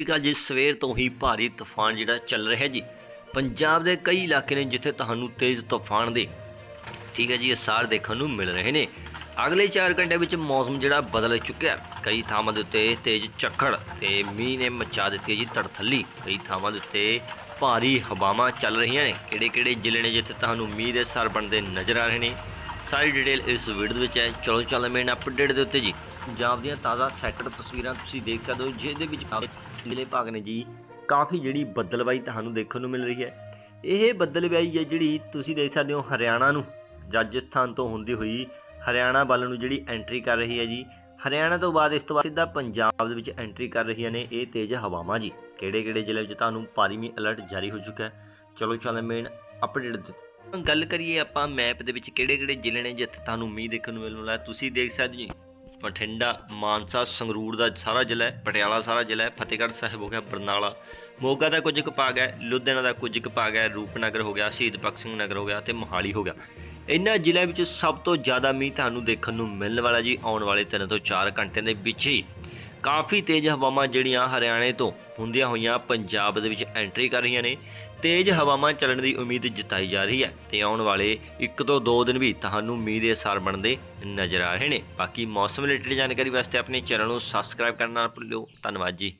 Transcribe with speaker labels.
Speaker 1: ਠੀਕ ਆ ਜੀ ਸਵੇਰ ਤੋਂ ਹੀ ਭਾਰੀ ਤੂਫਾਨ ਜਿਹੜਾ ਚੱਲ ਰਿਹਾ ਜੀ। ਪੰਜਾਬ ਦੇ ਕਈ ਇਲਾਕੇ ਨੇ ਜਿੱਥੇ ਤੁਹਾਨੂੰ ਤੇਜ਼ ਤੂਫਾਨ ਦੇ, ਠੀਕ ਹੈ ਜੀ ਅਸਾਰ ਦੇਖਣ ਨੂੰ ਮਿਲ ਰਹੇ ਨੇ। ਅਗਲੇ 4 ਘੰਟੇ ਵਿੱਚ ਮੌਸਮ ਜਿਹੜਾ ਬਦਲ ਚੁੱਕਿਆ ਕਈ ਥਾਵਾਂ ਦੇ ਉੱਤੇ ਤੇਜ਼ ਝੱਖੜ ਤੇ ਮੀਂਹ ਨੇ ਮਚਾ ਦਿੱਤੀ ਜੀ ਤੜਥੱਲੀ। ਕਈ ਥਾਵਾਂ ਦੇ ਉੱਤੇ ਭਾਰੀ ਹਵਾਵਾਂ ਚੱਲ ਰਹੀਆਂ ਨੇ। ਕਿਹੜੇ ਕਿਹੜੇ ਜ਼ਿਲ੍ਹੇ ਨੇ ਜਿੱਥੇ ਤੁਹਾਨੂੰ ਮੀਂਹ ਦੇ ਅਸਰ ਬਣਦੇ ਨਜ਼ਰ ਆ ਰਹੇ ਨੇ? ਸਾਰੀ ਡਿਟੇਲ ਇਸ ਵੀਡੀਓ ਦੇ ਵਿੱਚ ਹੈ। ਚਲੋ ਚੱਲ ਮੇਨ ਅਪਡੇਟ ਦੇ ਉੱਤੇ ਜੀ। ਪੰਜਾਬ ਦੀਆਂ ਤਾਜ਼ਾ ਸੈਕਟਰ ਤਸਵੀਰਾਂ ਤੁਸੀਂ ਦੇਖ ਸਕਦੇ ਹੋ, ਜਿਹਦੇ ਵਿੱਚ ਜ਼ਿਲ੍ਹੇ ਭਾਗ ਨੇ ਜੀ। ਕਾਫੀ ਜਿਹੜੀ ਬੱਦਲਬਾਈ ਤੁਹਾਨੂੰ ਦੇਖਣ ਨੂੰ ਮਿਲ ਰਹੀ ਹੈ। ਇਹ ਬੱਦਲਬਾਈ ਹੈ ਜਿਹੜੀ ਤੁਸੀਂ ਦੇਖ ਸਕਦੇ ਹੋ ਹਰਿਆਣਾ ਨੂੰ, ਰਾਜਸਥਾਨ ਤੋਂ ਹੁੰਦੀ ਹੋਈ ਹਰਿਆਣਾ ਵੱਲ ਨੂੰ ਜਿਹੜੀ ਐਂਟਰੀ ਕਰ ਰਹੀ ਹੈ ਜੀ। ਹਰਿਆਣਾ ਤੋਂ ਬਾਅਦ ਇਸ ਤੋਂ ਬਾਅਦ ਸਿੱਧਾ ਪੰਜਾਬ ਦੇ ਵਿੱਚ ਐਂਟਰੀ ਕਰ ਰਹੀਆਂ ਨੇ ਇਹ ਤੇਜ਼ ਹਵਾਵਾਂ ਜੀ। ਕਿਹੜੇ ਕਿਹੜੇ ਜ਼ਿਲ੍ਹੇ ਵਿੱਚ ਤੁਹਾਨੂੰ ਭਾਰੀ ਮੀਂਹ ਅਲਰਟ ਜਾਰੀ ਹੋ ਚੁੱਕਾ ਹੈ। ਚਲੋ ਚੱਲਦੇ ਮੇਨ ਅਪਡੇਟ ਗੱਲ ਕਰੀਏ ਆਪਾਂ ਮੈਪ ਦੇ ਵਿੱਚ ਕਿਹੜੇ ਕਿਹੜੇ ਜ਼ਿਲ੍ਹੇ ਨੇ ਜਿੱਥੇ ਤੁਹਾਨੂੰ ਮੀਂਹ ਦੇਖਣ ਨੂੰ ਮਿਲਣ ਵਾਲਾ ਤੁਸੀਂ ਦੇਖ ਸਕਦੇ ਜੀ, ਬਠਿੰਡਾ, ਮਾਨਸਾ, ਸੰਗਰੂਰ ਦਾ ਸਾਰਾ ਜ਼ਿਲ੍ਹਾ ਹੈ, ਪਟਿਆਲਾ ਸਾਰਾ ਜ਼ਿਲ੍ਹਾ ਹੈ, ਫਤਿਹਗੜ੍ਹ ਸਾਹਿਬ ਹੋ ਗਿਆ, ਬਰਨਾਲਾ, ਮੋਗਾ ਦਾ ਕੁਝ ਕੁ ਭਾਗ ਹੈ, ਲੁਧਿਆਣਾ ਦਾ ਕੁਝ ਕੁ ਭਾਗ ਹੈ, ਰੂਪਨਗਰ ਹੋ ਗਿਆ, ਸ਼ਹੀਦ ਭਗਤ ਸਿੰਘ ਨਗਰ ਹੋ ਗਿਆ ਤੇ ਮੋਹਾਲੀ ਹੋ ਗਿਆ। ਇਹਨਾਂ ਜ਼ਿਲ੍ਹਿਆਂ ਵਿੱਚ ਸਭ ਤੋਂ ਜ਼ਿਆਦਾ ਮੀਂਹ ਤੁਹਾਨੂੰ ਦੇਖਣ ਨੂੰ ਮਿਲਣ ਵਾਲਾ ਜੀ ਆਉਣ ਵਾਲੇ 3 ਤੋਂ 4 ਘੰਟਿਆਂ ਦੇ ਵਿੱਚ ਹੀ ਕਾਫੀ ਤੇਜ਼ ਹਵਾਵਾਂ ਜਿਹੜੀਆਂ ਹਰਿਆਣੇ ਤੋਂ ਹੁੰਦੀਆਂ ਹੋਈਆਂ ਪੰਜਾਬ ਦੇ ਵਿੱਚ ਐਂਟਰੀ ਕਰ ਰਹੀਆਂ ਨੇ। ਤੇਜ਼ ਹਵਾਵਾਂ ਚੱਲਣ ਦੀ ਉਮੀਦ ਜਤਾਈ ਜਾ ਰਹੀ ਹੈ ਤੇ ਆਉਣ ਵਾਲੇ 1 ਤੋਂ 2 ਦਿਨ ਵੀ ਤੁਹਾਨੂੰ ਮੀਂਹ ਦੇ ਅਸਰ ਬਣਦੇ ਨਜ਼ਰ ਆ ਰਹੇ ਨੇ। ਬਾਕੀ ਮੌਸਮ ਰਿਲੇਟਡ ਜਾਣਕਾਰੀ ਵਾਸਤੇ ਆਪਣੇ ਚੈਨਲ ਨੂੰ ਸਬਸਕ੍ਰਾਈਬ ਕਰਨਾ ਨਾ ਭੁੱਲਿਓ ਧੰਨਵਾਦ ਜੀ।